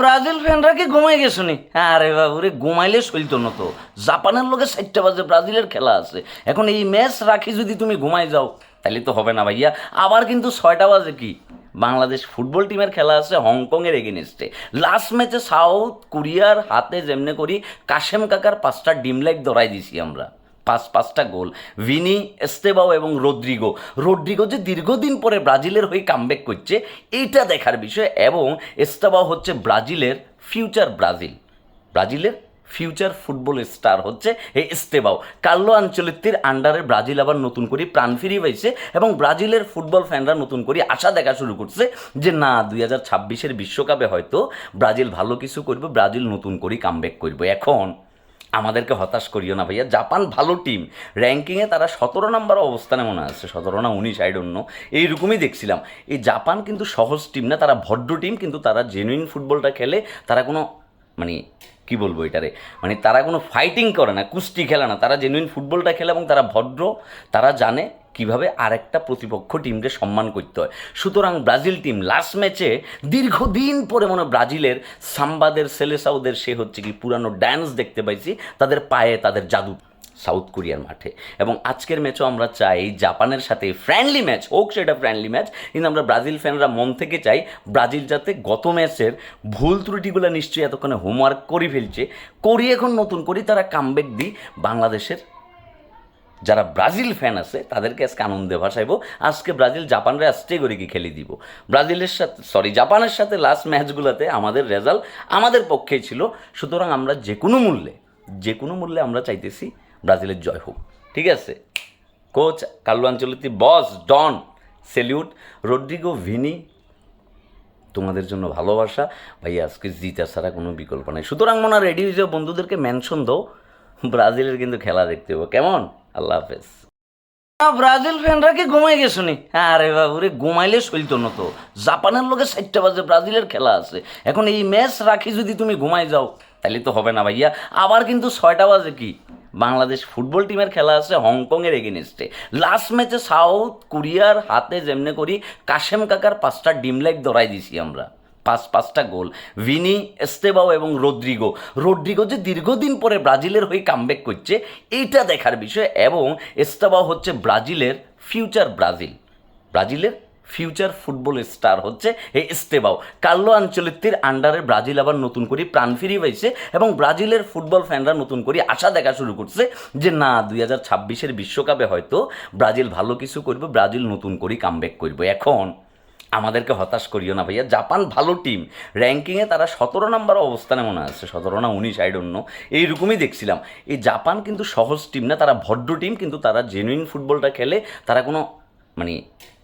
Brazil ফ্যানরা কি ঘুমাই গেছো নি আরে বাবু রে, ঘুমাইলে চলতো না তো। জাপানের লোকে চারটা বাজে ব্রাজিলের খেলা আছে। এখন এই ম্যাচ রাখি যদি তুমি ঘুমাই যাও তাহলে তো হবে না ভাইয়া। আবার কিন্তু ছয়টা বাজে কি? বাংলাদেশ ফুটবল টিমের খেলা আছে হংকংয়ের এগেনিস্টে। লাস্ট ম্যাচে সাউথ কোরিয়ার হাতে যেমনে করি, কাশেম কাকার পাঁচটা ডিম লাইট ধরাই দিছি আমরা। পাঁচ, পাঁচটা গোল। ভিনি, এস্তেবাও এবং রদ্রিগো। রদ্রিগো যে দীর্ঘদিন পরে ব্রাজিলের হয়ে কামব্যাক করছে, এইটা দেখার বিষয় এবং এস্তেবাও হচ্ছে ব্রাজিলের ফিউচার ব্রাজিল। ব্রাজিলের ফিউচার ফুটবল স্টার হচ্ছে এই এস্তেবাও। কার্লো আঞ্চলিকটির আন্ডারে ব্রাজিল আবার নতুন করে প্রাণ ফিরিয়ে পাইছে এবং ব্রাজিলের ফুটবল ফ্যানরা নতুন করে আশা দেখা শুরু করছে যে না, দুই হাজার ছাব্বিশের বিশ্বকাপে হয়তো ব্রাজিল ভালো কিছু করবে, ব্রাজিল নতুন করে কামব্যাক করবে। এখন আমাদেরকে হতাশ করিও না ভাইয়া। জাপান ভালো টিম র্যাঙ্কিংয়ে তারা সতেরো নম্বর অবস্থানে মনে আছে, সতেরো না উনিশ আই ডোন্ট নো এইরকমই দেখছিলাম। এই জাপান কিন্তু সহজ টিম না, তারা ভদ্র টিম কিন্তু তারা জেনুইন ফুটবলটা খেলে তারা কোনো মানে কি বলব এটারে? মানে তারা কোনো ফাইটিং করে না, কুস্তি খেলে না। তারা জেনুইন ফুটবলটা খেলে এবং তারা ভদ্র, তারা জানে। কীভাবে আরেকটা প্রতিপক্ষ টিমকে সম্মান করতে হয়। সুতরাং ব্রাজিল টিম লাস্ট ম্যাচে দীর্ঘদিন পরে মনে ব্রাজিলের সাম্বাদের, সেলেসাউদের, সে হচ্ছে কি পুরানো ড্যান্স দেখতে পাইছি, তাদের পায়ে তাদের জাদু সাউথ কোরিয়ার মাঠে। এবং আজকের ম্যাচও আমরা চাই জাপানের সাথে ফ্রেন্ডলি ম্যাচ হোক সেটা ফ্রেন্ডলি ম্যাচ কিন্তু আমরা ব্রাজিল ফ্যানরা মন থেকে চাই ব্রাজিল যাতে গত ম্যাচের ভুল ত্রুটিগুলো নিশ্চয়ই এতক্ষণে হোমওয়ার্ক করে ফেলছে, করি এখন নতুন করি, তারা কামব্যাক দিই বাংলাদেশের যারা ব্রাজিল ফ্যান আছে, তাদেরকে আজকে আনন্দে ভাসাইবো। আজকে ব্রাজিল জাপানরে আস্তে করে কি খেলে দিব। ব্রাজিলের সাথে সরি জাপানের সাথে লাস্ট ম্যাচগুলোতে আমাদের রেজাল্ট আমাদের পক্ষেই ছিল। সুতরাং আমরা যে কোনো মূল্যে, যে কোনো মূল্যে আমরা চাইতেছি ব্রাজিলের জয় হোক। ঠিক আছে? কোচ কাল্লু আঞ্চলিক boss don salute Rodrygo Vini, তোমাদের জন্য ভালোবাসা। ভাই আজকে জিতা ছাড়া কোনো বিকল্প নেই। সুতরাং মনে রেডি হয়ে যাও। বন্ধুদেরকে মেনশন দাও। ব্রাজিলের কিন্তু খেলা দেখতে হবে কেমন? আল্লাহ হাফেজ। ব্রাজিল ফ্যানরা কি ঘুমাই গেছো নি? আরে বাবু রে ঘুমাইলে চলতো না তো। জাপানের লোকে চারটা বাজে ব্রাজিলের খেলা আছে। এখন এই ম্যাচ রাখি যদি তুমি ঘুমাই যাও তাহলে তো হবে না ভাইয়া। আবার কিন্তু ছয়টা বাজে কি? বাংলাদেশ ফুটবল টিমের খেলা আছে হংকংয়ের এগেনিস্টে লাস্ট ম্যাচে সাউথ কোরিয়ার হাতে যেমনে করি কাশেম কাকার পাঁচটা ডিম লাইট ধরাই দিছি আমরা। পাঁচ, পাঁচটা গোল। ভিনি, এস্তেবাও এবং রদ্রিগো। রদ্রিগো যে দীর্ঘদিন পরে ব্রাজিলের হয়ে কামব্যাক করছে, এইটা দেখার বিষয় এবং এস্তেবাও হচ্ছে ব্রাজিলের ফিউচার ব্রাজিল। ব্রাজিলের ফিউচার ফুটবল স্টার হচ্ছে এই এস্তেবাও। কার্লো আঞ্চলিকটির আন্ডারে ব্রাজিল আবার নতুন করে প্রাণ ফিরিয়ে পাইছে এবং ব্রাজিলের ফুটবল ফ্যানরা নতুন করে আশা দেখা শুরু করছে যে না, দুই হাজার ছাব্বিশের বিশ্বকাপে হয়তো ব্রাজিল ভালো কিছু করবে, ব্রাজিল নতুন করে কামব্যাক করবে। এখন আমাদেরকে হতাশ করিও না ভাইয়া। জাপান ভালো টিম র্যাঙ্কিংয়ে তারা সতেরো নম্বর অবস্থানে মনে আছে। সতেরো না উনিশ আই ডোন্ট নো এইরকমই দেখছিলাম। এই জাপান কিন্তু সহজ টিম না, তারা ভদ্র টিম কিন্তু তারা জেনুইন ফুটবলটা খেলে তারা কোনো মানে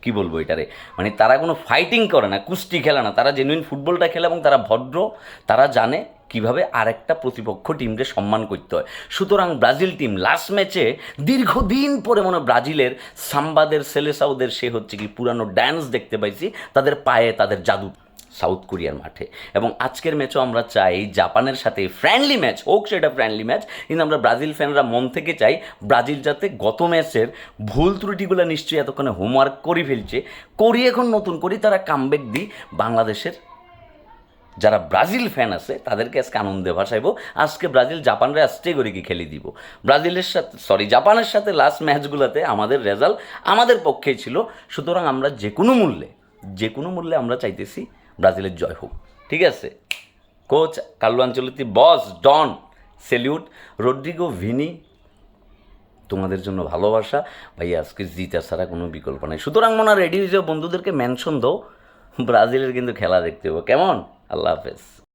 কি বলব এটারে? মানে তারা কোনো ফাইটিং করে না, কুস্তি খেলে না। তারা জেনুইন ফুটবলটা খেলে এবং তারা ভদ্র, তারা জানে। কীভাবে আরেকটা প্রতিপক্ষ টিমকে সম্মান করতে হয়। সুতরাং ব্রাজিল টিম লাস্ট ম্যাচে দীর্ঘদিন পরে মনে ব্রাজিলের সাম্বাদের, সেলেসাউদের, সে হচ্ছে কি পুরানো ড্যান্স দেখতে পাইছি, তাদের পায়ে তাদের জাদু সাউথ কোরিয়ার মাঠে। এবং আজকের ম্যাচও আমরা চাই জাপানের সাথে ফ্রেন্ডলি ম্যাচ হোক সেটা ফ্রেন্ডলি ম্যাচ কিন্তু আমরা ব্রাজিল ফ্যানরা মন থেকে চাই ব্রাজিল যাতে গত ম্যাচের ভুল ত্রুটিগুলো নিশ্চয়ই এতক্ষণে হোমওয়ার্ক করে ফেলছে করি এখন নতুন করি তারা কামব্যাক দিই বাংলাদেশের যারা ব্রাজিল ফ্যান আছে, তাদেরকে আজকে আনন্দে ভাসাইবো। আজকে ব্রাজিল জাপানরে আস্তে করে কি খেলে দিব। ব্রাজিলের সাথে সরি জাপানের সাথে লাস্ট ম্যাচগুলোতে আমাদের রেজাল্ট আমাদের পক্ষেই ছিল। সুতরাং আমরা যে কোনো মূল্যে, যে কোনো মূল্যে আমরা চাইতেছি ব্রাজিলের জয় হোক। ঠিক আছে? কোচ কাল্লু আঞ্চলিক boss don salute Rodrygo Vini, তোমাদের জন্য ভালোবাসা। ভাই, আজকে জিতা ছাড়া কোনো বিকল্প নেই। সুতরাং মনে রেডি হয়ে যাও। বন্ধুদেরকে মেনশন দাও। ব্রাজিলের কিন্তু খেলা দেখতে হবে। কেমন? আল্লাহ হাফেজ